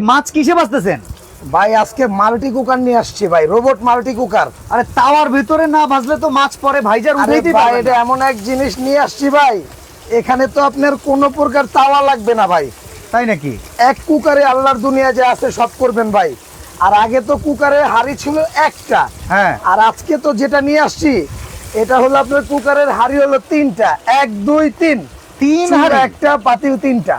মাছ কিসে বাঁচতেছেন? ভাই আজকে মাল্টি কুকার নিয়ে আসছি ভাই রোবট মাল্টি কুকার। আরে তাওয়ার ভিতরে না ভাজলে তো মাছ পরে ভাইজার উঠাইতে ভাই এটা এমন এক জিনিস নিয়ে আসছি ভাই এখানে তো আপনার কোনো প্রকার তাওয়া লাগবে না ভাই। তাই নাকি? এক কুকারে আল্লাহর দুনিয়া যে আছে সব করবেন ভাই। আর আগে তো কুকারে হাড়ি ছিল একটা। হ্যাঁ। আর আজকে তো যেটা নিয়ে আসছি এটা হলো আপনার কুকারের হাড়ি হলো তিনটা এক দুই তিন। তিন আর একটা পাতিল তিনটা।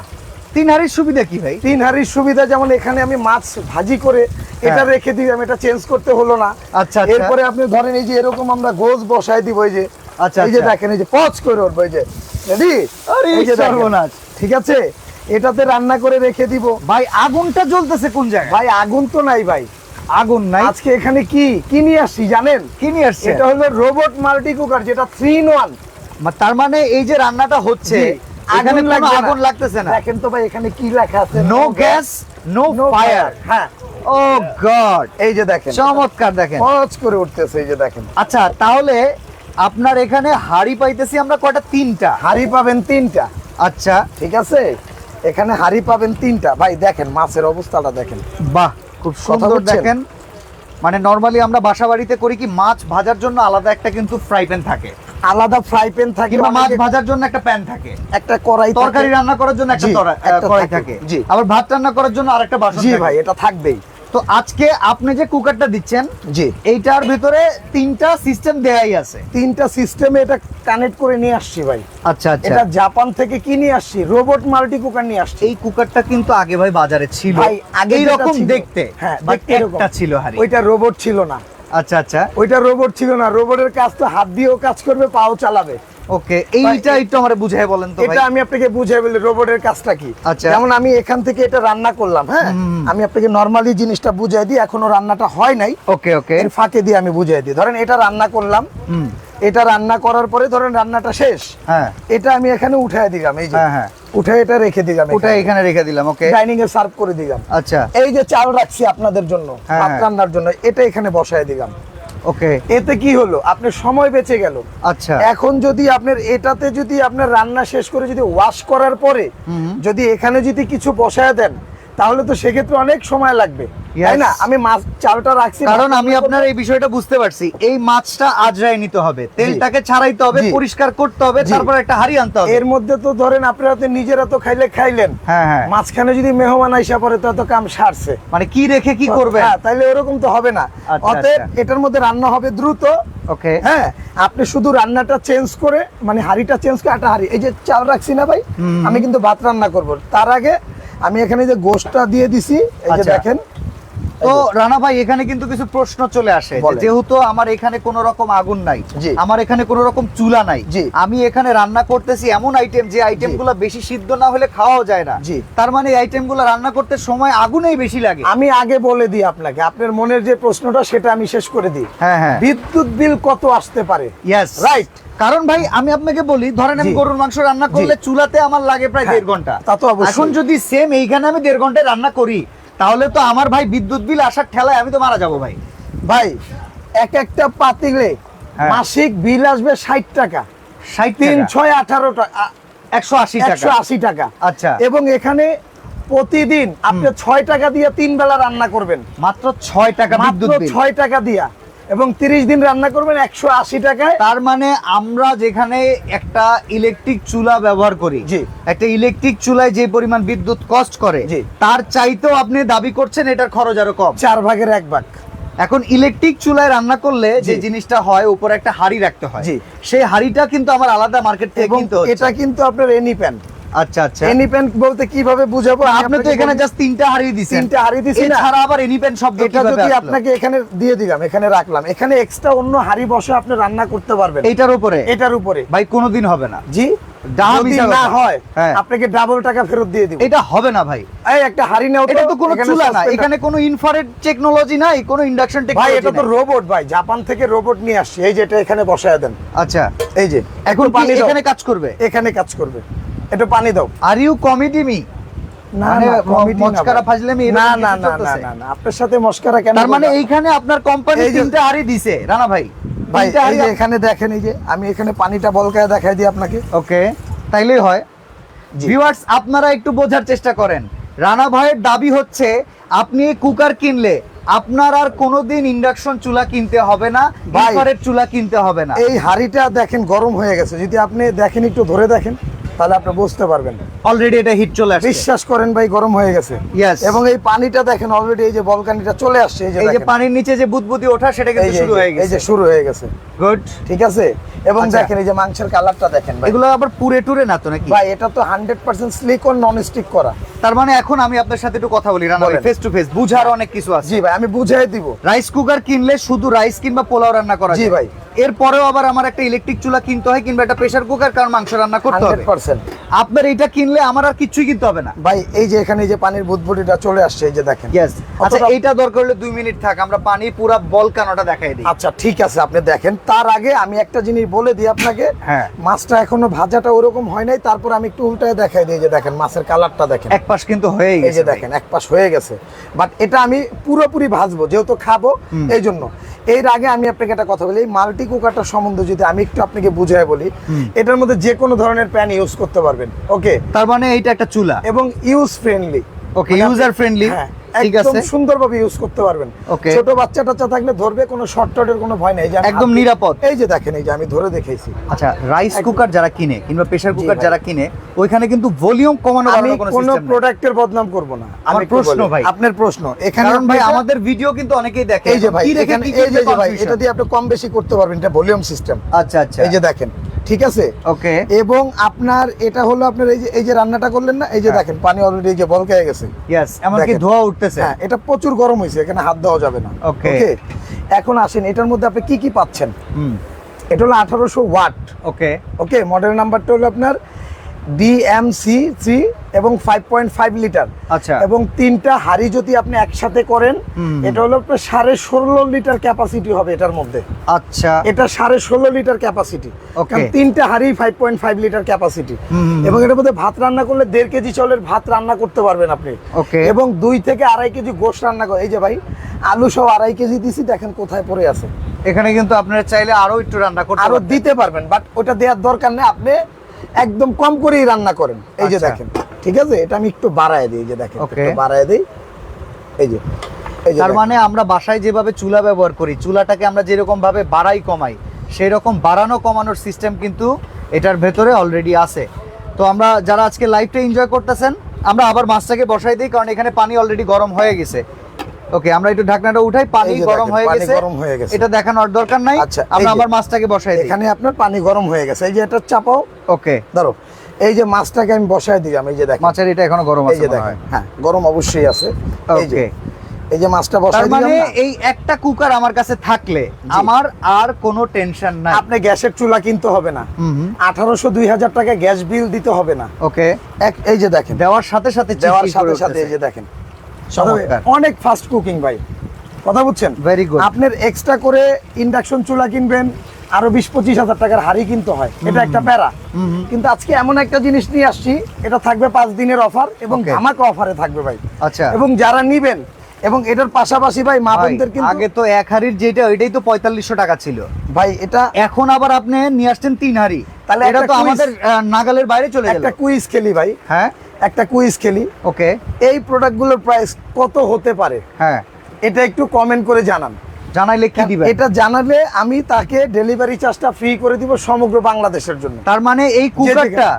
তিন হাড়ির সুবিধা কি ভাই? তিন হাড়ির সুবিধা যেমন এখানে আমি মাছ ভাজি করে এটা হ্যাঁ। রেখে দিই আমি এটা চেঞ্জ করতে হলো না। আচ্ছা, আচ্ছা। এরপরে আপনি ধরেন এই যে এরকম আমরা গোজ বসাই দিব এই যে আচ্ছা, এই যে আচ্ছা। দেখেন এই যে পচ করে উঠবো এই যে রেডি আরে এই যে সর্বনাশ। ঠিক আছে? এটাতে রান্না করে রেখে দিব। ভাই আগুনটা জ্বলতেছে কোন জায়গায়? ভাই আগুন তো নাই ভাই। আগুন নাই? আজকে এখানে কি কি নিয়ে আসছি জানেন? কি নিয়ে আসছে? এটা হলো রোবট মাল্টি কুকার যেটা থ্রি ইন ওয়ান তার মানে এই যে রান্নাটা হচ্ছে এখানে আগুন লাগতেছে না। দেখেন তো ভাই এখানে কি লেখা আছে? নো গ্যাস নো ফায়ার হ্যাঁ। ও গড এই যে দেখেন। চমৎকার দেখেন। করে উঠতেছে এই যে দেখেন। আচ্ছা তাহলে আপনার এখানে হাড়ি পাইতেছি আমরা কয়টা? তিনটা। হাড়ি পাবেন তিনটা। আচ্ছা। ঠিক আছে? এখানে হাড়ি পাবেন তিনটা। ভাই দেখেন মাছের অবস্থাটা দেখেন। বাহ খুব সুন্দর দেখেন। মানে নর্মালি আমরা বাসা বাড়িতে করি কি মাছ ভাজার জন্য আলাদা একটা কিন্তু ফ্রাই প্যান থাকে। আলাদা ফ্রাই প্যান থাকে কিংবা মাছ ভাজার জন্য একটা প্যান থাকে। একটা কড়াই। তরকারি রান্না করার জন্য একটা কড়াই থাকে, জি। আবার ভাত রান্না করার জন্য আরেকটা বাসন জি। ভাই এটা থাকবেই। তো আজকে আপনি যে কুকারটা দিচ্ছেন জি। এইটার ভিতরে তিনটা সিস্টেম দেয়াই আছে। তিনটা সিস্টেমে এটা কানেক্ট করে নিয়ে আসছি ভাই। আচ্ছা আচ্ছা। এটা জাপান থেকে কি নিয়ে আসছি? রোবট মাল্টি কুকার নিয়ে আসছি। এই কুকারটা কিন্তু আগে ভাই বাজারে ছিল। ভাই আগে ছিল- দেখতে হ্যাঁ একটা ছিল হারি। ওইটা রোবট ছিল না। আচ্ছা আচ্ছা। ওইটা রোবট ছিল না রোবটের কাজ তো হাত দিয়েও কাজ করবে পাও চালাবে। ওকে এইটা একটু আমারে বুঝাই বলেন তো এটা আমি আপনাকে বুঝাই বলি রোবটের কাজটা কি? আচ্ছা। যেমন আমি এখান থেকে এটা রান্না করলাম হ্যাঁ? আমি আপনাকে নরমালি জিনিসটা বুঝাই দিই এখনও রান্নাটা হয় নাই। ওকে ওকে। এর ফাঁকে দিয়ে আমি বুঝাই দিই। ধরেন এটা রান্না করলাম হুম। এটা রান্না করার পরে ধরেন রান্নাটা শেষ। হ্যাঁ। এটা আমি এখানে উঠাই দিলাম এই যে। হ্যাঁ, হ্যাঁ। উঠে এটা রেখে দিলাম ওটা এখানে। রেখে দিলাম ওকে ডাইনিং এ সার্ভ করে দিলাম। আচ্ছা। এই যে চাল রাখছি আপনাদের জন্য হ্যাঁ, হ্যাঁ। রান্নার জন্য এটা এখানে বসায় দিলাম। ওকে এতে কি হলো? আপনার সময় বেঁচে গেল। আচ্ছা। এখন যদি আপনার এটাতে যদি আপনার রান্না শেষ করে যদি ওয়াশ করার পরে। যদি এখানে যদি কিছু বসায় দেন তাহলে তো সেক্ষেত্রে অনেক সময় লাগবে. তাই না? আমি মাছ চালটা রাখছি কারণ আমি আপনার এই বিষয়টা বুঝতে পারছি। এই মাছটা আজরাই নিতে হবে। তেলটাকে ছাড়াইতে হবে পরিষ্কার করতে হবে তারপর একটা হাড়ি আনতে হবে। এর মধ্যে তো ধরেন আপনারা তো নিজেরা তো খাইলে খাইলেন। হ্যাঁ হ্যাঁ। মাঝখানে যদি মেহমান আইসা পরে তো কাম সারছে। মানে কি রেখে কি করবে হ্যাঁ তাইলে ওরকম তো হবে না। আচ্ছা, অতএব আচ্ছা। এটার মধ্যে রান্না হবে দ্রুত। ওকে। হ্যাঁ আপনি শুধু রান্নাটা চেঞ্জ করে মানে হাঁড়িটা চেঞ্জ করে একটা হাঁড়ি এই যে চাল রাখছি না ভাই আমি কিন্তু ভাত রান্না করব। তার আগে আমি এখানে যে গোশটা দিয়ে দিছি এই যে আচ্ছা। দেখেন তো রানা ভাই এখানে কিন্তু কিছু প্রশ্ন চলে আসে যেহেতু আমার এখানে কোনো রকম আগুন নাই আমার এখানে কোনো রকম চুলা নাই আমি এখানে রান্না করতেছি এমন আইটেম যে আইটেমগুলো বেশি সিদ্ধ না হলে খাওয়াও যায় না। তার মানে এই আইটেমগুলো রান্না করতে সময় আগুনেই বেশি লাগে। আমি আগে বলে দিই আপনাকে আপনার মনের যে প্রশ্নটা সেটা আমি শেষ করে দিই। হ্যাঁ হ্যাঁ। বিদ্যুৎ বিল কত আসতে পারে? Yes Right. কারণ ভাই আমি আপনাকে বলি ধরেন আমি গরুর মাংস রান্না করলে চুলাতে আমার লাগে প্রায় হ্যাঁ, দেড় ঘণ্টা। তা তো। এখন যদি সেম এইখানে আমি দেড় ঘন্টায় রান্না করি তাহলে তো আমার ভাই বিদ্যুৎ বিল আসার ঠেলায় আমি তো মারা যাব ভাই। ভাই এক একটা পাতিলে হ্যাঁ। মাসিক বিল আসবে ষাট টাকা। ষাট তিন ছয় আঠারো টাকা একশো আশি একশো টাকা আশি টাকা। আচ্ছা। এবং এখানে প্রতিদিন আপনি ছয় টাকা দিয়ে তিন বেলা রান্না করবেন। মাত্র ছয় টাকা মাত্র ছয় টাকা দিয়া। এবং তিরিশ দিন রান্না করবেন একশো আশি টাকায় তার মানে আমরা যেখানে একটা ইলেকট্রিক চুলা ব্যবহার করি জি। একটা ইলেকট্রিক চুলায় যে পরিমাণ বিদ্যুৎ কষ্ট করে জি। তার চাইতেও আপনি দাবি করছেন এটার খরচ আরও কম চার ভাগের এক ভাগ এখন ইলেকট্রিক চুলায় রান্না করলে যে জিনিসটা হয় উপরে একটা হাড়ি রাখতে হয়। সেই হাড়িটা কিন্তু আমার আলাদা মার্কেট থেকে কিনতে এটা কিন্তু আপনার এনি প্যান আচ্ছা আচ্ছা। এনি প্যান বলতে কীভাবে বুঝাবো? আপনি তো এখানে জাস্ট তিনটা হাড়ি দিছেন। তিনটা হাঁড়ি দিছি না? এছাড়া আবার এনিপেন শব্দ এটা যদি আপনাকে এখানে দিয়ে দিলাম এখানে রাখলাম। এখানে এক্সট্রা অন্য হাঁড়ি বসে আপনি রান্না করতে পারবেন। এইটার উপরে? এটার উপরে। ভাই কোনোদিন হবে না। জি? না হয়। আপনাকে ডাবল টাকা ফেরত দিয়ে দিব। এটা হবে না ভাই। এই একটা হাঁড়ি নেও এটা তো কোনো চুলা না। এখানে কোনো ইনফ্রারেড টেকনোলজি নাই কোনো ইন্ডাকশন ভাই এটা তো রোবট ভাই। জাপান থেকে রোবট নিয়ে আসছে। এই যে এটা এখানে বসায় দেন। আচ্ছা। এই যে এখন পানি এখানে কাজ করবে? এখানে কাজ করবে। একটু পানি দাও। আর ইউ কমেডি মি না মস্কারা ভাই। ফাজলামি না না না না না না আপনার সাথে মস্কারা কেন তার মানে এইখানে আপনার কোম্পানি তিনটা হাড়ি দিছে রানা ভাই। ভাই এই এখানে দেখেন এই যে আমি এখানে পানিটা বলকায় দেখাই দিই আপনাকে। ওকে তাইলেই হয়। ভিউয়ার্স আপনারা একটু বোঝার চেষ্টা করেন। রানা ভাইয়ের দাবি হচ্ছে আপনি কুকার কিনলে আপনার আর কোনোদিন ইন্ডাকশন চুলা কিনতে হবে না। ইনফ্রারেড চুলা কিনতে হবে না। এই হাড়িটা দেখেন গরম হয়ে গেছে। যদি আপনি দেখেন একটু ধরে দেখেন। তাহলে আপনি বুঝতে পারবেন। অলরেডি এটা হিট চলে আসছে। বিশ্বাস করেন ভাই গরম হয়ে গেছে। Yes. এবং এই পানিটা দেখেন অলরেডি এই যে বলকানিটা চলে আসছে এই যে এই যে পানির নিচে যে বুদবুদি ওঠা সেটা কিন্তু শুরু হয়ে গেছে এই যে শুরু হয়ে গেছে। গুড ঠিক আছে? এবং আচ্ছা। দেখেন এই যে মাংসের কালারটা দেখেন ভাই। এগুলো আবার পুরে টুরে না তো নাকি? ভাই এটা তো হান্ড্রেড পার্সেন্ট স্লিক ও নন স্টিক করা। তার মানে এখন আমি আপনার সাথে একটু কথা বলি রানা ভাই ফেস টু ফেস বুঝার অনেক কিছু আছে। জি ভাই আমি বুঝাই দিব। রাইস কুকার কিনলে শুধু রাইস কিংবা পোলাও রান্না করা জি ভাই। এরপরেও আবার আমার একটা ইলেকট্রিক চুলা কিনতে হয় কিংবা একটা প্রেসার কুকার কারণ মাংস রান্না করতে হবে। আপনার এটা কিনলে আমার আর কিছুই কিনতে হবে না। ভাই এই যে এখানে এই যে পানির বুদবুদিটা চলে আসছে এই যে দেখেন। আচ্ছা এইটা দরকার হলে দুই মিনিট থাক আমরা পানি পুরা বলকানোটা দেখাই দিই। আচ্ছা ঠিক আছে আপনি দেখেন। তার আগে আমি একটা জিনিস বলে দিই আপনাকে। হ্যাঁ। মাছটা এখনও ভাজাটা ওরকম হয় নাই তারপর আমি একটু উল্টায় দেখাই দিই যে দেখেন মাছের কালারটা দেখেন। এক পাশ কিন্তু হয়ে এই গেছে। যে দেখেন এক পাশ হয়ে গেছে। বাট এটা আমি পুরোপুরি ভাজবো যেহেতু খাব। এই জন্য। এর আগে আমি আপনাকে একটা কথা বলি এই মাল্টি কুকারটা সম্বন্ধে যদি আমি একটু আপনাকে বুঝাই বলি এটার মধ্যে যে কোনো ধরনের প্যান ইউজ করতে পারবেন ওকে? তার মানে এইটা একটা চুলা। এবং use friendly. Okay user friendly হ্যাঁ, ঠিক আছে? সুন্দরভাবে ইউজ করতে পারবেন। ছোট বাচ্চা টাচ্চা থাকলে ধরবে কোনো শর্ট টটের কোনো ভয় নাই। একদম নিরাপদ। এই যে দেখেন এই যে আমি ধরে দেখাইছি আচ্ছা রাইস কুকার যারা কিনে কিংবা প্রেসার কুকার যারা কিনে ওইখানে কিন্তু ভলিউম কমানো আমি কোনো প্রোডাক্টের বদনাম করব না। আমার প্রশ্ন ভাই। আপনার প্রশ্ন। এখানে ভাই আমাদের ভিডিও কিন্তু অনেকেই দেখে। এই যে ভাই এখানে এই যে ভাই এটা দিয়ে আপনি কম বেশি করতে পারবেন এটা ভলিউম সিস্টেম আচ্ছা আচ্ছা। এই যে দেখেন ঠিক আছে? ওকে। এবং আপনার এটা হলো আপনার এই যে এই যে রান্নাটা করলেন না এই যে হ্যাঁ। দেখেন পানি অলরেডি এই যে বলকে হয়ে গেছে। ইয়েস এমনকি। ধোয়া উঠতেছে। হ্যাঁ এটা প্রচুর গরম হয়েছে এখানে হাত দেওয়া যাবে না. Okay? এখন আসেন এটার মধ্যে আপনি কি কি পাচ্ছেন? হুম। এটা হলো আঠারোশো ওয়াট। ওকে। ওকে মডেল নাম্বারটা হলো আপনার ডিএমসি থ্রি এবং ফাইভ পয়েন্ট ফাইভ লিটার আচ্ছা। এবং তিনটা হাড়ি যদি আপনি একসাথে করেন এটা হলো আপনার সাড়ে ষোলো লিটার ক্যাপাসিটি হবে এটার মধ্যে। আচ্ছা। এটা সাড়ে ষোলো লিটার ক্যাপাসিটি Okay. তিনটা হাড়ি five point five litre capacity এবং এটার মধ্যে ভাত রান্না করলে দেড় কেজি চাউলের ভাত রান্না করতে পারবেন আপনি. এবং দুই থেকে আড়াই কেজি গোশ রান্না করে এই যে ভাই আলু সহ আড়াই কেজি দিছি দেখেন কোথায় পড়ে আছে। এখানে কিন্তু আপনারা চাইলে আরও একটু রান্না করতে আরও দিতে পারবেন বাট ওটা দেওয়ার দরকার নেই। আপনি একদম কম করেই রান্না করেন। এই যে আচ্ছা। দেখেন ঠিক আছে? এটা আমি একটু বাড়ায় দিই এই যে দেখেন একটু বাড়ায় দিই। এই যে তার মানে আমরা বাসায় যেভাবে চুলা ব্যবহার করি চুলাটাকে আমরা যেরকম ভাবে বাড়াই কমাই সেই রকম বাড়ানো কমানোর সিস্টেম কিন্তু এটার ভেতরে অলরেডি আছে। তো আমরা যারা আজকে লাইফটা এনজয় করতেছেন আমরা আবার মাছটাকে বসাই দিই কারণ এখানে পানি অলরেডি গরম হয়ে গেছে। ওকে আমরা একটু ঢাকনাটা উঠাই পানি গরম হয়ে গেছে। গরম হয়ে গেছে। এটা দেখানোর দরকার নাই। আচ্ছা, আমরা আবার মাছটাকে বসাই এখানে আপনার পানি গরম হয়ে গেছে। এই যে এটা চাপাও। ওকে। ধরো এই যে মাছটাকে আমি বসায় দিলাম এই যে দেখেন। মাছের এটা এখনও গরম আছে মনে হয়। গরম অবশ্যই আছে। এই যে ওকে। এই যে মাছটা তার বসায় মানে এই একটা কুকার আমার কাছে থাকলে আমার আর কোনো টেনশন নাই। আপনি গ্যাসের চুলা কিনতে হবে না। হুম হুম। আঠারোশো দুই হাজার টাকা গ্যাস বিল দিতে হবে না। ওকে। এক এই যে দেখেন। দেওয়ার সাথে সাথে দেওয়ার সাথে সাথে এই যে দেখেন। অনেক ফাস্ট কুকিং ভাই। কথা বুঝছেন? ভেরি গুড আপনার এক্সট্রা করে ইন্ডাকশন চুলা কিনবেন আরও বিশ পঁচিশ হাজার টাকার হাড়ি কিনতে হয়। এটা একটা প্যারা। কিন্তু আজকে এমন একটা জিনিস নিয়ে আসছি এটা থাকবে পাঁচ দিনের অফার এবং. ধামাকা অফারে থাকবে ভাই। আচ্ছা। এবং যারা নিবেন এবং এটার পাশাপাশি ভাই মা বোনদের কিন্তু আগে তো এক হাড়ির যেটা ওইটাই তো পঁয়তাল্লিশশো টাকা ছিল। ভাই এটা এখন আবার আপনি নিয়ে আসছেন তিন হাড়ি। তাহলে এটা তো আমাদের নাগালের বাইরে চলে গেল। একটা কুইজ খেলি ভাই। হ্যাঁ? একটা কুইজ খেলি। ওকে এই প্রোডাক্টগুলোর প্রাইস কত হতে পারে? হ্যাঁ। এটা একটু কমেন্ট করে জানান। জানাইলে কি দিবেন? এটা জানালে আমি তাকে ডেলিভারি চার্জটা ফ্রি করে দিব সমগ্র বাংলাদেশের জন্য। তার মানে এই কুকারটা।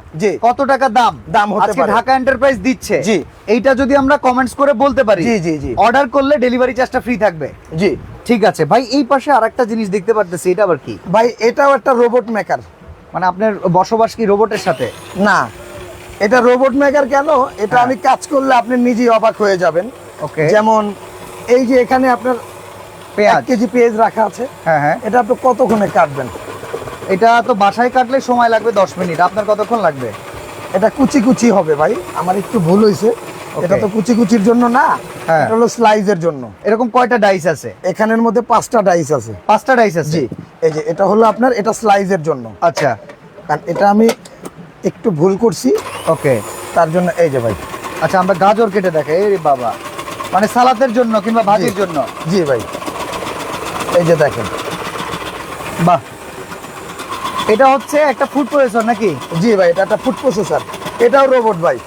কত টাকা দাম? দাম হতে পারে। ঢাকা এন্টারপ্রাইজ দিচ্ছে। জি। এইটা যদি আমরা কমেন্টস করে বলতে পারি জি, জি, জি। অর্ডার করলে ডেলিভারি চার্জটা ফ্রি থাকবে। জি। ঠিক আছে। ভাই এই পাশে আরেকটা জিনিস দেখতে পারতেছি এটা আবার কি? ভাই এটাও একটা রোবট মেকার মানে আপনার বসবাস কি রোবটের সাথে? না। এটা রোবট মেকার কেন? এটা হ্যাঁ। আমি কাজ করলে আপনি নিজেই অবাক হয়ে যাবেন। ওকে। যেমন এই যে এখানে আপনার পেঁয়াজ। কেজি পেঁয়াজ রাখা আছে। হ্যাঁ হ্যাঁ। এটা আপনি কতক্ষণে কাটবেন? এটা তো বাসায় কাটলে সময় লাগবে দশ মিনিট। আপনার কতক্ষণ লাগবে? এটা কুচি কুচি হবে ভাই। আমার একটু ভুল হয়েছে। এটা তো কুচি কুচির জন্য না হ্যাঁ। এটা হলো স্লাইজের জন্য। এরকম কয়টা ডাইস আছে? এখানের মধ্যে পাঁচটা ডাইস আছে। পাঁচটা ডাইস আছে? জি। এই যে এটা হলো আপনার এটা স্লাইজের জন্য। আচ্ছা। কারণ এটা আমি একটু ভুল করছি। ওকে তার জন্য এই যে ভাই। আচ্ছা আমরা গাজর কেটে দেখে। এই বাবা। মানে সালাতের জন্য কিংবা ভাজির জন্য? জি ভাই। এই যে দেখেন। বাহ। এটা হচ্ছে একটা ফুড প্রসেসর নাকি? জি ভাই এটা একটা ফুড প্রসেসর এটাও রোবট ভাই।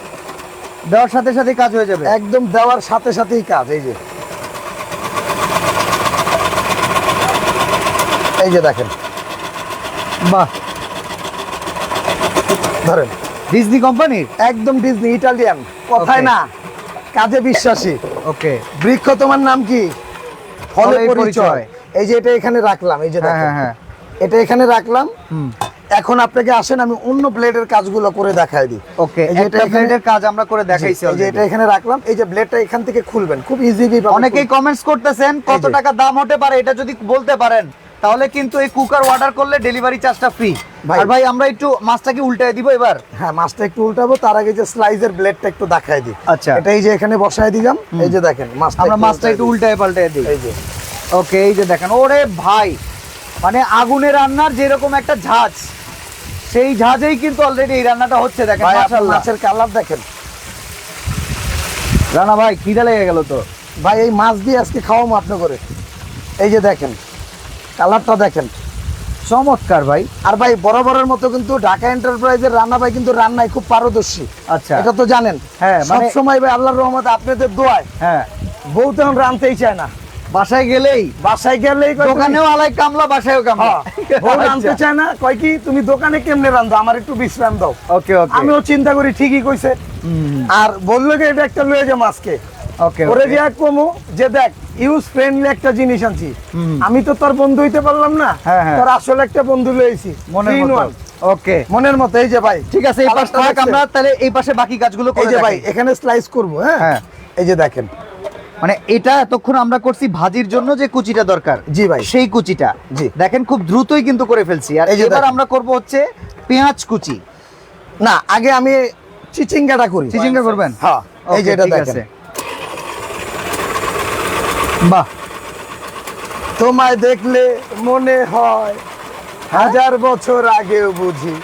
দেওয়ার সাথে সাথে কাজ হয়ে যাবে। একদম দেওয়ার সাথে সাথেই কাজ এই যে। এই যে দেখেন। বাহ। ধরেন। ডিজনি কোম্পানির একদম ডিজনি ইটালিয়ান কথায় না কাজে বিশ্বাসী। ওকে বৃক্ষ তোমার নাম কি? ফলে পরিচয়। এই যে এটা এখানে রাখলাম এই যে হ্যাঁ হ্যাঁ হ্যাঁ। এটা এখানে রাখলাম। এখন আপনাকে আসেন আমি অন্য ব্লেডের কাজগুলো করে দেখাই দিই। ওকে এই যে এটা ব্লেডের কাজ আমরা করে দেখাইছি এই যে এটা এখানে রাখলাম। এই যে ব্লেডটা এখান থেকে খুলবেন খুব ইজিলি অনেকেই কমেন্টস করতেছেন কত টাকা দাম হতে পারে এটা যদি বলতে পারেন। তাহলে কিন্তু এই কুকার অর্ডার করলে ডেলিভারি চার্জটা ফ্রি ভাই। আর ভাই আমরা একটু মাছটাকে উল্টায় দিব এবার। হ্যাঁ মাছটা একটু উল্টাবো তার আগে যে স্লাইসের ব্লেডটা একটু দেখাই দিই। আচ্ছা। এটা এই যে এখানে বসায় দিলাম এই যে দেখেন মাছটা আমরা মাছটা একটু উল্টায় পাল্টায় দিই। এই যে। ওকে এই যে দেখেন ওরে ভাই! মানে আগুনে রান্নার যেরকম একটা ঝাঁজ সেই ঝাঁজেই কিন্তু অলরেডি এই রান্নাটা হচ্ছে দেখেন মাশাআল্লাহ। মাছের কালার দেখেন। রানা ভাই খিদা লেগে গেল তো। ভাই এই মাছ দিয়ে আজকে খাওয়াবো আপনি করে। এই যে দেখেন কালারটা দেখেন। চমৎকার ভাই। আর ভাই বরাবরের মতো কিন্তু ঢাকা এন্টারপ্রাইজের রান্না ভাই কিন্তু রান্নায় খুব পারদর্শী। আচ্ছা। এটা তো জানেন। হ্যাঁ, সব মানে- সময় ভাই আল্লাহর রহমতে আপনাদের দোয়ায়। হ্যাঁ। বউ তেমন রানতেই চায় না। বাসায় গেলেই। বাসায় গেলেই দোকানেও আলাই কামলা বাসায়ও কামলা। হ্যাঁ, বউ রানতে চায় না। কয় কি তুমি দোকানে কেমনে রান্ধো? আমার একটু বিশ্রাম দাও। ওকে ওকে। আমিও চিন্তা করি ঠিকই কইছে। আর বলল যে এটা একটা লয়ে যাব আজকে। ওরে যে এক কমু যে দেখ ইউজ ফ্রেন্ডলি একটা জিনিস আনছি। আমি তো তোর বন্ধু হইতে পারলাম না হ্যাঁ, হ্যাঁ। তোর আসলে একটা বন্ধু in মতো। ওকে মনের মতো এই যে ভাই ঠিক আছে এই পাশ কালারটা আমরা তাহলে এই পাশে বাকি কাজগুলো করে যে ভাই এখানে স্লাইস করব হ্যাঁ? হ্যাঁ। এই যে দেখেন। মানে এটা এতক্ষণ আমরা করছি ভাজির জন্য যে কুচিটা দরকার। জি ভাই। সেই কুচিটা। জি। দেখেন খুব দ্রুতই কিন্তু করে ফেলছি। আর এই এবার আমরা করব হচ্ছে পেঁয়াজ কুচি। না আগে আমি চিচিঙ্গাটা করি। চিচিঙ্গা করবেন? হ্যাঁ এই যে এটা দেখেন। বাহ। তোমায় দেখলে মনে হয় হাজার বছর আগেও বুঝি।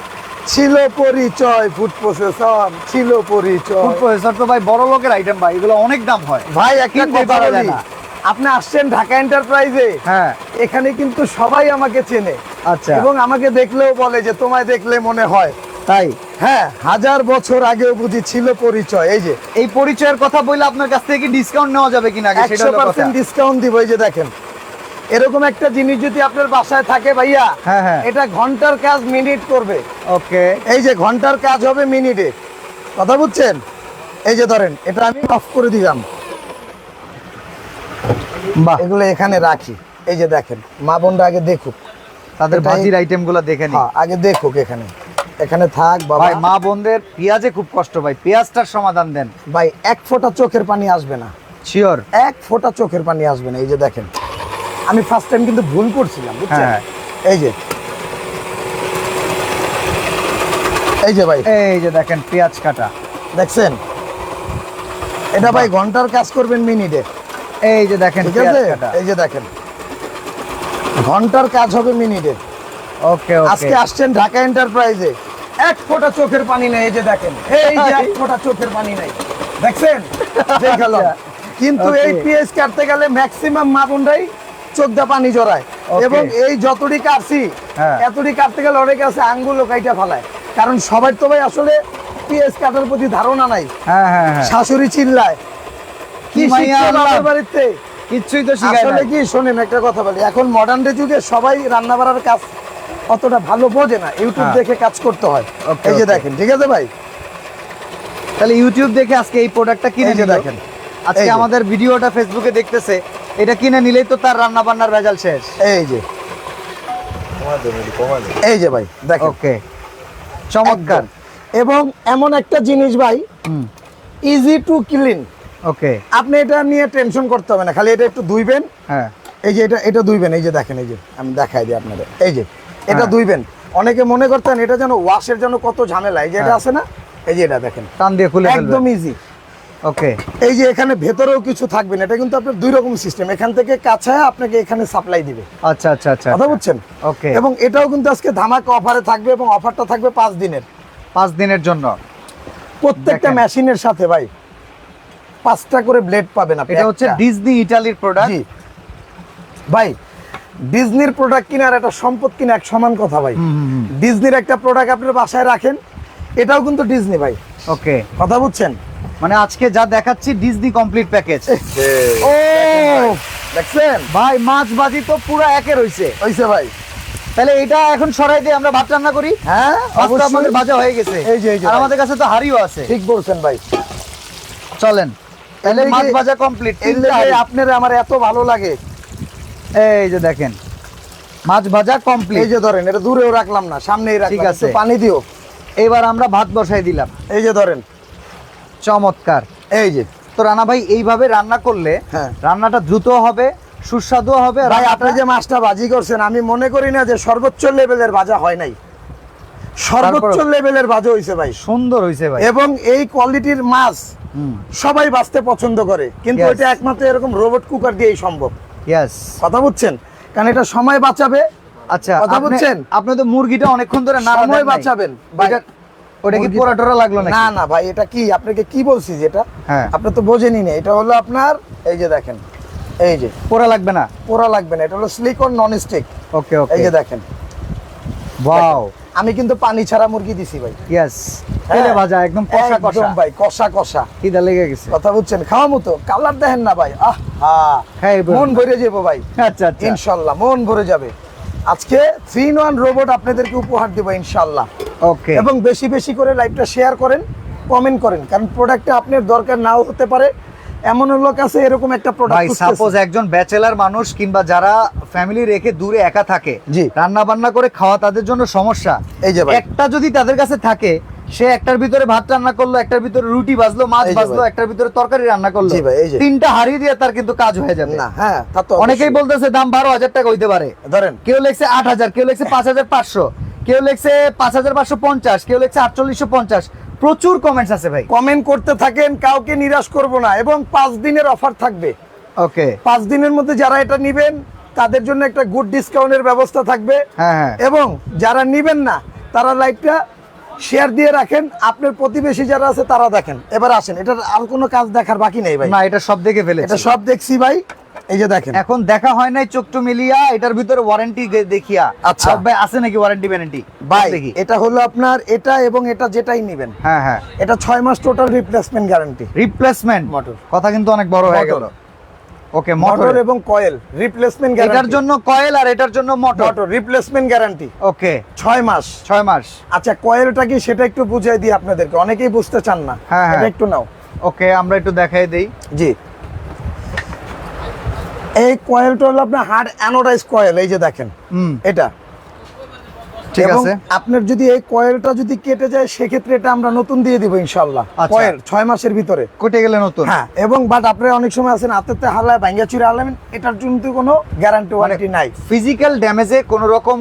ছিল পরিচয় ফুড প্রসেসর ছিল পরিচয়। ফুড প্রসেসর তো ভাই বড় লোকের আইটেম ভাই এগুলো অনেক দাম হয়। ভাই একটা কথা বলি। না। আপনি আসছেন ঢাকা এন্টারপ্রাইজে হ্যাঁ। এখানে কিন্তু সবাই আমাকে চেনে। আচ্ছা। এবং আমাকে দেখলেও বলে যে তোমায় দেখলে মনে হয়। তাই? হ্যাঁ হাজার বছর আগেও বুঝি ছিল পরিচয়। এই যে এই পরিচয়ের কথা বললে আপনার কাছ থেকে কি ডিসকাউন্ট নেওয়া যাবে কিনা একশো পার্সেন্ট ডিসকাউন্ট দিব এই যে দেখেন। এরকম একটা জিনিস যদি আপনার বাসায় থাকে ভাইয়া হ্যাঁ, হ্যাঁ। এটা ঘণ্টার কাজ মিনিট করবে। ওকে। এই যে ঘণ্টার কাজ হবে মিনিটে কথা বুঝছেন? এই যে ধরেন এটা আমি অফ করে দিলাম। বাহ। এগুলো এখানে রাখি। এই যে দেখেন মা বোনরা আগে দেখুক। তাদের ভাজির আইটেমগুলো দেখে নি হ্যাঁ আগে দেখুক এখানে। এখানে থাক বাবা। ভাই মা বোনদের পেঁয়াজে খুব কষ্ট ভাই। পেঁয়াজটার সমাধান দেন। ভাই এক ফোঁটা চোখের পানি আসবে না। শিওর এক ফোঁটা চোখের পানি আসবে না এই যে দেখেন। আমি ফার্স্ট টাইম কিন্তু ভুল করছিলাম বুঝছেন? হ্যাঁ। এই যে। এই যে ভাই। এই যে দেখেন পেঁয়াজ কাটা। দেখছেন? এটা ভাই ঘণ্টার কাজ করবেন মিনিটে। এই যে দেখেন ঠিক পেঁয়াজ আছে? কাটা। এই যে দেখেন। ঘণ্টার কাজ হবে মিনিটে। ওকে আজকে আসছেন ঢাকা এন্টারপ্রাইজে এক ফোঁটা চোখের পানি নেই এই যে দেখেন। এই যে এক ফোঁটা চোখের পানি নেই। দেখছেন? আচ্ছা। কিন্তু এই পিএস কাটতে গেলে ম্যাক্সিমাম চোখ পানি জড়ায়। এবং এই যতটি কাটছি হ্যাঁ। এতটি কাটতে গেলে অনেকে আছে আঙ্গুলও কাইটা ফেলায়। কারণ সবার তো ভাই আসলে পিএস কাটার প্রতি ধারণা নাই। হ্যাঁ হ্যাঁ শাশুড়ি চিল্লায়। কি বাড়িতে? কিচ্ছুই তো শিখায় আসলে কি শোনেন একটা কথা বলি। এখন মডার্ন যুগে সবাই রান্না বাড়ার কাজ অতটা ভালো বোঝে না। ইউটিউব হ্যাঁ। দেখে কাজ করতে হয়। এই যে দেখেন ঠিক আছে ভাই? তাহলে ইউটিউব দেখে আজকে এই প্রোডাক্টটা কিনে। দেখেন। আজকে। আমাদের ভিডিওটা ফেসবুকে দেখতেছে এটা কিনে নিলেই তো তার রান্না বান্নার ভেজাল শেষ। এই যে। এই যে ভাই দেখেন। ওকে চমৎকার। এবং এমন একটা জিনিস ভাই ইজি টু ক্লিন ওকে আপনি এটা নিয়ে টেনশন করতে হবে না খালি এটা একটু ধুইবেন। হ্যাঁ। এই যে এটা এটা ধুইবেন এই যে দেখেন এই যে আমি দেখাই দিই আপনাদের। এই যে এটা হ্যাঁ। ধুইবেন অনেকে মনে করতেন এটা যেন ওয়াশের জন্য কত ঝামেলা। এই যে এটা হ্যাঁ। আছে না? এই যে এটা দেখেন। টান দিয়ে খুলে একদম ইজি ওকে এই যে এখানে ভেতরেও কিছু থাকবে না। এটা কিন্তু আপনার দুই রকম সিস্টেম এখান থেকে কাছায় আপনাকে এখানে সাপ্লাই দিবে। আচ্ছা আচ্ছা আচ্ছা কথা বুঝছেন? ওকে এবং এটাও কিন্তু আজকে ধামাকা অফারে থাকবে এবং অফারটা থাকবে পাঁচ দিনের। পাঁচ দিনের জন্য। প্রত্যেকটা মেশিনের সাথে ভাই পাঁচটা করে ব্লেড পাবেন আপনি। এটা হচ্ছে। ডিজনি ইটালির প্রোডাক্ট ভাই ডিজনির প্রোডাক্ট কিনার একটা সম্পদ কিনা এক সমান কথা ভাই। ডিজনির একটা প্রোডাক্ট আপনার বাসায় রাখেন এটাও কিন্তু ডিজনি ভাই। ওকে। কথা বুঝছেন? মানে আজকে যা দেখাচ্ছি ডিজনি কমপ্লিট প্যাকেজ ও দেখছেন? ভাই মাছ বাজি তো পুরো একে রইছে। হইছে ভাই। তাহলে এটা এখন সরাই দিয়ে আমরা ভাত রান্না করি? হ্যাঁ ভাত আমাদের ভাজা হয়ে গেছে। এই যে, এই যে আর আমাদের কাছে তো হাড়িও আছে। ঠিক বলছেন ভাই। চলেন। তাহলে মাছ ভাজা কমপ্লিট আপনার আমার এত ভালো লাগে। এই যে দেখেন মাছ ভাজা কমপ্লিট এই যে ধরেন এটা দূরেও রাখলাম না সামনেই রাখলাম ঠিক আছে। পানি দিও। এবার আমরা ভাত বসাই দিলাম। এই যে ধরেন। চমৎকার। এই যে তো রানা ভাই এইভাবে রান্না করলে হ্যাঁ। রান্নাটা দ্রুত হবে সুস্বাদু হবে ভাই আপনি যে মাছটা বাজি করছেন আমি মনে করি না যে সর্বোচ্চ লেভেলের ভাজা হয় নাই। সর্বোচ্চ লেভেলের ভাজা হইছে ভাই। সুন্দর হয়েছে ভাই। এবং এই কোয়ালিটির মাছ সবাই বাঁচতে পছন্দ করে। কিন্তু. এটা একমাত্র এরকম রোবট কুকার দিয়েই সম্ভব। ইয়েস কথা বুঝছেন? কারণ এটা সময় বাঁচাবে। আচ্ছা কথা বুঝছেন? আপনি তো মুরগিটা অনেকক্ষণ ধরে সময় বাঁচাবেন। ওটা কি পোড়া টোরা লাগল না না ভাই এটা কি? আপনাকে কি বলছি যেটা হ্যাঁ। আপনি তো বোঝেনি না। এটা হলো আপনার এই যে দেখেন এই যে। পোড়া লাগবে না? পোড়া লাগবে না। এটা হলো সিলিকন নন স্টিক ওকে ওকে এই যে দেখেন। ওয়াও আমি কিন্তু পানি ছাড়া মুরগি দিছি ভাই। ইয়েস তেলে ভাজা একদম কষা কষা। ভাই কষা কষা। খিদা লেগে গেছে। কথা বুঝছেন? খাওয়া মতো কালার দেখেন না ভাই। আহ হ্যাঁ, মন ভরে যাব ভাই। আচ্ছা আচ্ছা। ইনশাল্লাহ মন ভরে যাবে। আজকে থ্রি ইন ওয়ান রোবট আপনাদেরকে উপহার দেবো ইনশাল্লাহ। ওকে এবং বেশি বেশি করে লাইভটা শেয়ার করেন কমেন্ট করেন। কারণ প্রোডাক্টটা আপনার দরকার নাও হতে পারে। এমন লোক আছে এরকম একটা ভাই প্রোডাক্ট সাপোজ একজন ব্যাচেলার মানুষ কিংবা যারা ফ্যামিলি রেখে দূরে একা থাকে। রান্না বান্না করে খাওয়া তাদের জন্য সমস্যা। এই যে একটা যদি তাদের কাছে থাকে সে একটার ভিতরে ভাত রান্না করল একটার ভিতরে রুটি ভাজলো মাছ ভাজলো একটার ভিতরে তরকারি রান্না করল। তিনটা হারিয়ে দিয়ে তার কিন্তু কাজ হয়ে যাবে। না হ্যাঁ অনেকেই বলতেছে দাম বারো হাজার টাকা হইতে পারে। ধরেন। কেউ লেখছে আট হাজার কেউ লেখছে পাঁচ হাজার পাঁচশো কেউ লেখছে পাঁচ হাজার পাঁচশো পঞ্চাশ কেউ লেখছে আটচল্লিশশো পঞ্চাশ। প্রচুর কমেন্টস আছে ভাই। কমেন্ট করতে থাকেন কাউকে নিরাশ করব না এবং পাঁচ দিনের অফার থাকবে। ওকে। পাঁচ দিনের মধ্যে যারা এটা নিবেন তাদের জন্য একটা গুড ডিসকাউন্টের ব্যবস্থা থাকবে। হ্যাঁ হ্যাঁ। এবং যারা নিবেন না তারা লাইভটা শেয়ার দিয়ে রাখেন আপনার প্রতিবেশী যারা আছে তারা দেখেন। এবার আসেন এটার আর কোনো কাজ দেখার বাকি নেই ভাই। না এটা সব দেখে ফেলেছে। এটা সব দেখছি ভাই এই যে দেখেন। এখন দেখা হয় নাই চোখটু মিলিয়া এটার ভিতরে ওয়ারেন্টি দেখিয়া। আচ্ছা। ভাই আছে নাকি ওয়ারেন্টি গ্যারান্টি ভাই দেখি। এটা হলো আপনার এটা এবং এটা যেটাই নিবেন। হ্যাঁ হ্যাঁ। এটা ছয় মাস total replacement guarantee replacement motor. কথা কিন্তু অনেক বড় হয়ে গেল। ওকে মোটর এবং কয়েল রিপ্লেসমেন্ট এটার জন্য কয়েল আর এটার জন্য motor motor replacement guarantee okay ছয় মাস। ছয় মাস। আচ্ছা কয়েলটা কি সেটা একটু বুঝাই দিই আপনাদেরকে। অনেকেই বুঝতে চান না। হ্যাঁ, হ্যাঁ। একটু নাও। ওকে আমরা একটু দেখাই দেই। জি। এই কয়েলটা হলো আপনার হার্ড অ্যানোডাইজ কয়েল এই যে দেখেন। হুম। এটা। ঠিক আছে। আপনার যদি এই কয়েলটা যদি কেটে যায় সেক্ষেত্রে এটা আমরা নতুন দিয়ে দিব ইনশাল্লাহ আচ্ছা। কয়েল ছয় মাসের ভিতরে। কোটে গেলে নতুন। হ্যাঁ এবং বাট আপনারা অনেক সময় আছেন হাতেতে হালায় ভাঙ্গা চুরে হালাবেন এটার কিন্তু কোনো গ্যারান্টি ওয়ারেন্টি নাই। ফিজিক্যাল ড্যামেজে কোন রকম।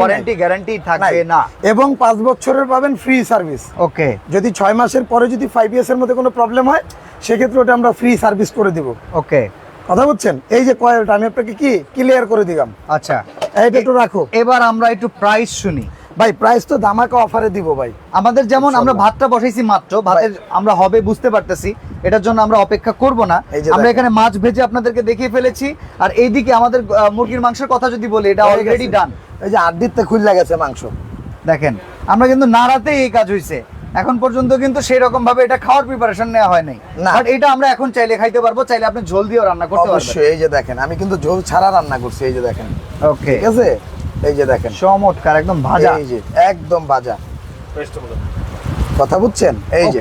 ওয়ারেন্টি গ্যারান্টি থাকবে না। এবং পাঁচ বছরের পাবেন ফ্রি সার্ভিস ওকে যদি ছয় মাসের পরে যদি ফাইভ ইয়ার্স এর মধ্যে কোনো প্রবলেম হয় সেক্ষেত্রে ওটা আমরা ফ্রি সার্ভিস করে দিব। ওকে কথা বুঝছেন? এই যে কয়েলটা আমি আপনাকে কি ক্লিয়ার করে দিলাম। আচ্ছা। এইটা একটু রাখো। এবার আমরা একটু প্রাইস শুনি। ভাই প্রাইস তো দামাকা অফারে দিব ভাই। আমাদের যেমন আমরা ভাতটা বসাইছি মাত্র ভাতের আমরা হবে বুঝতে পারতেছি এটার জন্য আমরা অপেক্ষা করব না। আমরা এখানে মাছ ভেজে আপনাদেরকে দেখিয়ে ফেলেছি আর এইদিকে আমাদের মুরগির মাংসের কথা যদি বলি এটা অলরেডি ডান এই যে আড্ডিতে খুললে গেছে মাংস। দেখেন আমরা কিন্তু নাড়াতেই এই কাজ হয়েছে এখন পর্যন্ত কিন্তু সেই রকম ভাবে এটা খাওয়ার প্রিপারেশন নেওয়া হয় নাই। না। বাট এটা আমরা এখন চাইলে খাইতে পারব চাইলে আপনি ঝোল দিয়েও রান্না করতে পারবেন। অবশ্যই এই যে দেখেন আমি কিন্তু ঝোল ছাড়া রান্না করছি এই যে দেখেন। ওকে ঠিক আছে? এই যে দেখেন। চমৎকার একদম ভাজা। এই যে একদম ভাজা। কথা বুঝছেন? এই যে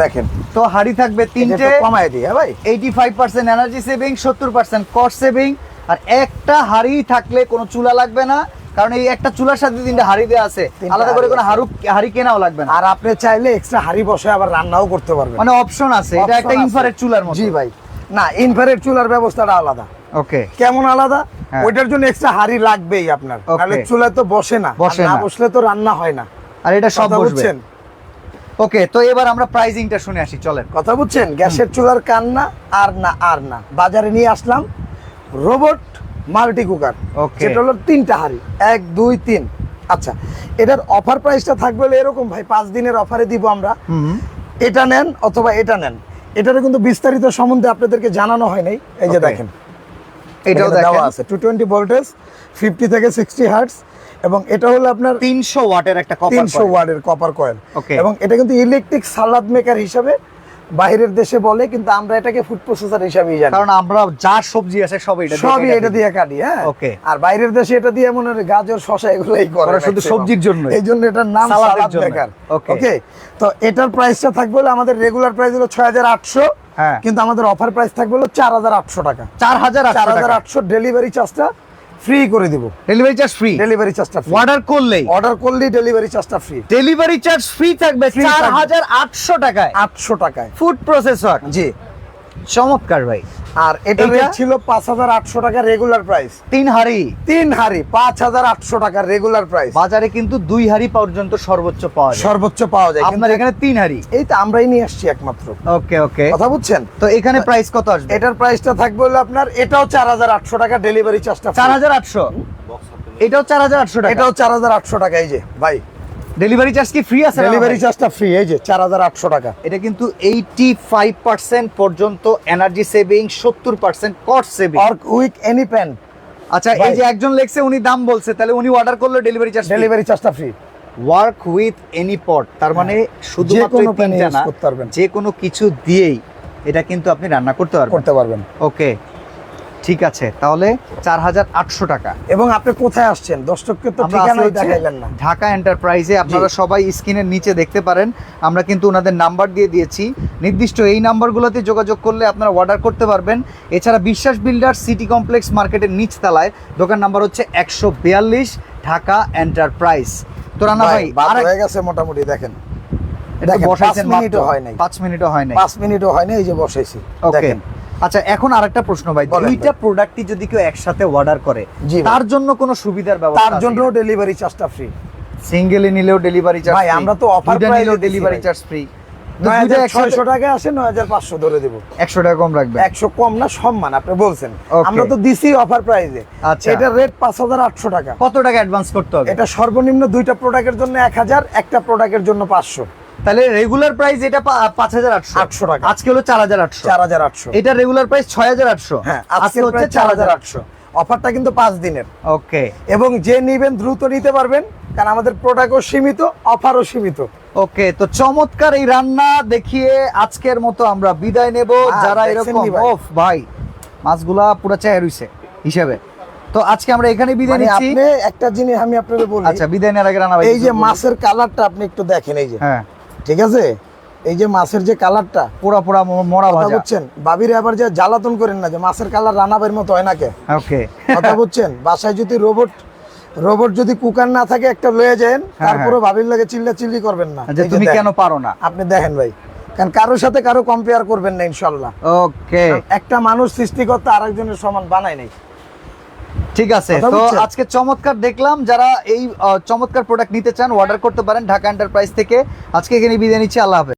দেখেন। তো হাড়ি থাকবে তিনটে। কমায় দিই হ্যাঁ ভাই? Eighty five percent energy saving সত্তর পার্সেন্ট কস্ট সেভিং আর একটা হাড়ি থাকলে কোনো চুলা লাগবে না। কারণ এই একটা চুলার সাথে তিনটা হাড়ি দেওয়া আছে আলাদা করে কোনো হাড়ু হাড়ি কেনাও লাগবে না। আর আপনি চাইলে এক্সট্রা হাড়ি বসে আবার রান্নাও করতে পারবেন। মানে অপশন আছে এটা একটা আছে। ইনফ্রারেড চুলার মতো। জি ভাই। না ইনফ্রারেড চুলার ব্যবস্থাটা আলাদা। ওকে কেমন আলাদা? হ্যাঁ। ওইটার জন্য এক্সট্রা হাড়ি লাগবেই আপনার. নাহলে চুলায় তো বসে না। না। বসলে তো রান্না হয় না। আর এটা সব বসবে। বুঝছেন? ওকে তো এবার আমরা প্রাইজিংটা শুনে আসি চলেন। কথা বুঝছেন? গ্যাসের চুলার কান্না আর না আর না। বাজারে নিয়ে আসলাম। Robot multi cooker. সেটা হলো তিনটা হাড়ি। এক দুই তিন। আচ্ছা এটার অফার প্রাইসটা থাকবে এরকম ভাই পাঁচ দিনের অফারে দিব আমরা। এটা নেন অথবা এটা নেন। এটার কিন্তু বিস্তারিত সম্বন্ধে আপনাদেরকে জানানো হয় নাই। এই যে দেখেন। এটাও দেওয়া আছে টু টোয়েন্টি ভোল্টেজ ফিফটি থেকে সিক্সটি হার্টস এবং এটা হলো আপনার তিনশো ওয়াটের একটা কপার তিনশো ওয়াটের কপার কয়েল এবং এটা কিন্তু ইলেকট্রিক সালাদ মেকার হিসাবে বাইরের দেশে বলে কিন্তু আমরা এটাকে ফুড প্রসেসর হিসাবেই জানি। কারণ আমরা যা সবজি আছে সব এটা দিয়ে সবই এটা দিয়ে কাটি হ্যাঁ। Okay. আর বাইরের দেশে এটা দিয়ে মনে হয় গাজর শশা এগুলোই করে শুধু সবজির জন্য এই জন্য এটার নাম সালাদের সালাদ জন্য। মেকার ওকে তো এটার প্রাইসটা থাকবে হলো আমাদের রেগুলার প্রাইস হলো ছয় হাজার আটশো। হ্যাঁ। কিন্তু আমাদের অফার প্রাইস থাকবে হলো চার হাজার আটশো টাকা। চার হাজার চার হাজার আটশো ডেলিভারি চার্জটা ফ্রি করে দিব। ডেলিভারি চার্জ ফ্রি ডেলিভারি চার্জটা ফ্রি অর্ডার করলেই? অর্ডার করলেই ডেলিভারি চার্জটা ফ্রি ডেলিভারি চার্জ ফ্রি থাকবে Free চার থাকবে। হাজার আটশো টাকায়। আটশো টাকায়। ফুড প্রসেসর জি। চমৎকার ভাই। আর এটা রেট ছিল পাঁচ হাজার আটশো টাকা রেগুলার প্রাইস তিন হাড়ি। তিন হাড়ি পাঁচ হাজার আটশো টাকা রেগুলার প্রাইস বাজারে কিন্তু দুই হাড়ি পর্যন্ত সর্বোচ্চ পাওয়া যায়। সর্বোচ্চ পাওয়া যায়। আপনার এখানে তিন হাড়ি। এই তো আমরাই নিয়ে আসছি একমাত্র। ওকে ওকে। কথা বুঝছেন? তো এখানে প্রাইস কত আসবে? এটার প্রাইসটা থাকবে হলো আপনার এটাও চার হাজার আটশো টাকা ডেলিভারি চার্জটা চার হাজার আটশো? এটাও চার হাজার আটশো টাকা? এটাও চার হাজার আটশো টাকা এই যে ভাই। ডেলিভারি চার্জ কি ফ্রি আছে ডেলিভারি চার্জটা ফ্রি এই যে চার হাজার আটশো টাকা। এটা কিন্তু এইটি ফাইভ পার্সেন্ট পর্যন্ত এনার্জি সেভিং সত্তর percent cost saving work with any pan আচ্ছা এই যে একজন লেখছে উনি দাম বলছে তাহলে উনি অর্ডার করল ডেলিভারি চার্জ ডেলিভারি চার্জটা free work with any pot তার মানে শুধুমাত্র হ্যাঁ। যে এই তিনটা না। যে কোনো কিছু দিয়েই এটা কিন্তু আপনি রান্না করতে পারবেন। করতে পারবেন। ওকে ঠিক আছে তাহলে চার হাজার আটশো টাকা। এবং আপনি কোথায় আসছেন? দর্শককে তো ঠিকানাই দেখাইলেন না। ঢাকা এন্টারপ্রাইজে আপনারা সবাই স্ক্রিনের নিচে দেখতে পারেন। আমরা কিন্তু ওনাদের নাম্বার দিয়ে দিয়েছি। নির্দিষ্ট এই নাম্বারগুলোতে যোগাযোগ করলে আপনারা অর্ডার করতে পারবেন। এছাড়া বিশ্বাস বিল্ডার সিটি কমপ্লেক্স মার্কেটের নিচ নিচতলায়। দোকান নাম্বার হচ্ছে একশো বিয়াল্লিশ ঢাকা এন্টারপ্রাইজ। তো রানা ভাই আরেক- হয়ে গেছে মোটামুটি দেখেন। এটা বসাইছেন মিনিটও হয় নাই। পাঁচ মিনিটও হয় নাই। পাঁচ মিনিটও হয় না এই যে বসাইছি। দেখেন। আচ্ছা এখন আরেকটা প্রশ্ন ভাই দুইটা প্রোডাক্টই যদি কেউ একসাথে অর্ডার করে তার জন্য কোনো সুবিধার ব্যবস্থা তার জন্য ডেলিভারি চার্জটা ফ্রি সিঙ্গেলে নিলেও ডেলিভারি চার্জ ভাই, আমরা তো নিলেও দিচ্ছি ডেলিভারি চার্জ ফ্রি ছয়শো টাকা আসে নয় হাজার পাঁচশো ধরে দেবো। একশো টাকা কম রাখবে একশো কম না সম্মান আপনি বলছেন। আমরা তো দিছি অফার প্রাইজে আচ্ছা। এটার রেট পাঁচ হাজার আটশো টাকা। কত টাকা অ্যাডভান্স করতে হবে? এটা সর্বনিম্ন দুইটা প্রোডাক্টের জন্য এক হাজার একটা প্রোডাক্টের জন্য পাঁচশো। তাহলে রেগুলার প্রাইস এটা পাঁচ হাজার আটশো। 800 টাকা। আজকে হলো চার হাজার আটশো। চার হাজার আটশো। এটা রেগুলার প্রাইস ছয় হাজার আটশো। হ্যাঁ আজকে হচ্ছে চার হাজার আটশো। অফারটা কিন্তু পাঁচ দিনের। ওকে এবং যে নিবেন দ্রুত নিতে পারবেন কারণ আমাদের প্রোডাক্টও সীমিত অফারও সীমিত। ওকে তো চমৎকার এই রান্না দেখিয়ে আজকের মতো আমরা বিদায় নেব। যারা এরকম? ওফ ভাই মাছগুলা পুরো চায় রইছে হিসাবে। তো আজকে আমরা এখানে বিদায় মানে নিচ্ছি। আপনি একটা জিনিস আমি আপনাকে বলি। আচ্ছা বিদায় নেওয়ার আগে রানা ভাই। এই যে মাছের কালারটা আপনি একটু দেখেন এই যে। হ্যাঁ। ঠিক আছে? এই যে মাছের যে কালারটা পুরা ম- মরা ভাজা। বুঝছেন? বাবির আবার যে জ্বালাতন করেন না যে মাছের কালার রানাবের মতো হয় না কে? ওকে। কথা বুঝছেন? বাসায় যদি রোবট রোবট যদি কুকার না থাকে একটা লয়ে যান হ্যাঁ, তারপরে ভাবির লাগে চিল্লা চিল্লি করবেন না। যে তুমি কেন পারো না? আপনি দেখেন ভাই কারণ কারোর সাথে কারও কম্পেয়ার করবেন না ইনশাল্লাহ। ওকে। একটা মানুষ সৃষ্টিকর্তা আরেকজনের সমান বানায় নাই। ঠিক আছে তো আজকে চমৎকার দেখলাম যারা এই চমৎকার প্রোডাক্ট নিতে চান অর্ডার করতে পারেন ঢাকা এন্টারপ্রাইজ থেকে। আজকে এখানে বিদায় নিচ্ছি আল্লাহ হাফেজ।